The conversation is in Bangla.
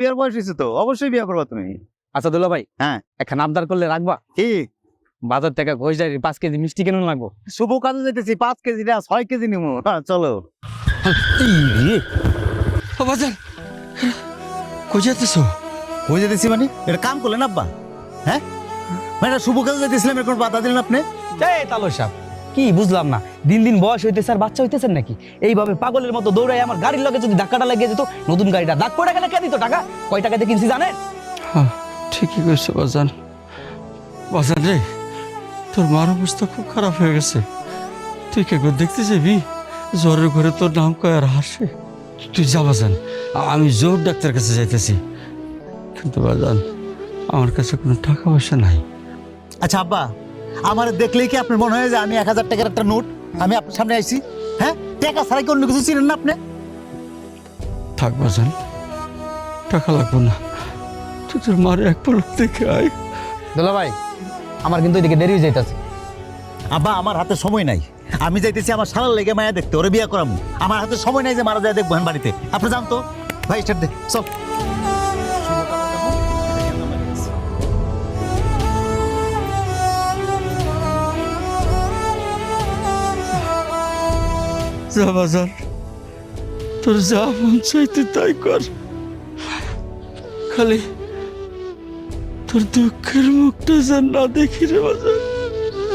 বিয়ের বয়স হয়েছে তো অবশ্যই বিয়ে করবা তুমি। আচ্ছা দুলা ভাই হ্যাঁ। এখন আবদার করলে রাখবা? কি? বাজার থেকে ঘোষ ডাইরি পাঁচ কেজি মিষ্টি কেন লাগবো শুভ কাজে যেতেছি পাঁচ কেজি না ছয় কেজি নিবো হ্যাঁ চলো। ও বাজান কই যেতেছ কই যেতেছি মানে? এটা কাম করলেন আব্বা হ্যাঁ? মানে এটা শুভ কাজে যেতেছিলাম এখন বাধা দিলেন আপনি? এই তালর সাহেব কি বুঝলাম না? দিন দিন বয়স হইতেছে আর বাচ্চা হইতেছেন নাকি? এইভাবে পাগলের মতো দৌড়াই আমার গাড়ির লগে যদি ধাক্কাটা লাগিয়ে যেত নতুন গাড়িটা দাগ পড়ে গেলে কে দিত টাকা? কয় টাকাতে কিনছি জানেন? হ্যাঁ ঠিকই কইছো বাজান। বাজান রে তোর মার অবস্থা খুব খারাপ হয়ে গেছে। তুই কে করে দেখতে যাবি? জ্বরের ঘরে তোর নাম কয় আর হাসে। তুই যা বাজান আমি জোর ডাক্তার কাছে যাইতেছি। কিন্তু বাজান আমার কাছে কোনো টাকা পয়সা নাই। আচ্ছা আব্বা আমার দেখলেই কি আপনার মনে হয় যে আমি এক হাজার টাকার একটা নোট আমি আপনার সামনে আইছি? হ্যাঁ? টাকা ছাড়া কি অন্য কিছু চিনেন না আপনি? থাক বাজান টাকা লাগবো না। তুই তোর মার এক পলক দেখে আয়। দুলা ভাই আমার কিন্তু এদিকে দেরি হয়ে যাইতেছে। আব্বা আমার হাতে সময় নাই। আমি যাইতেছি আমার সারার লেগে মায়া দেখতে ওরে বিয়া করামু। আমার হাতে সময় নাই যে মারা যায় দেখব হ্যাঁ বাড়িতে। আপনি জানতো ভাই স্টার্ট দে চল। যা বাজার তোর যা মন চাইতে তাই কর। খালি তোর দুঃখের মুখটা যেন না দেখি রে বাজার।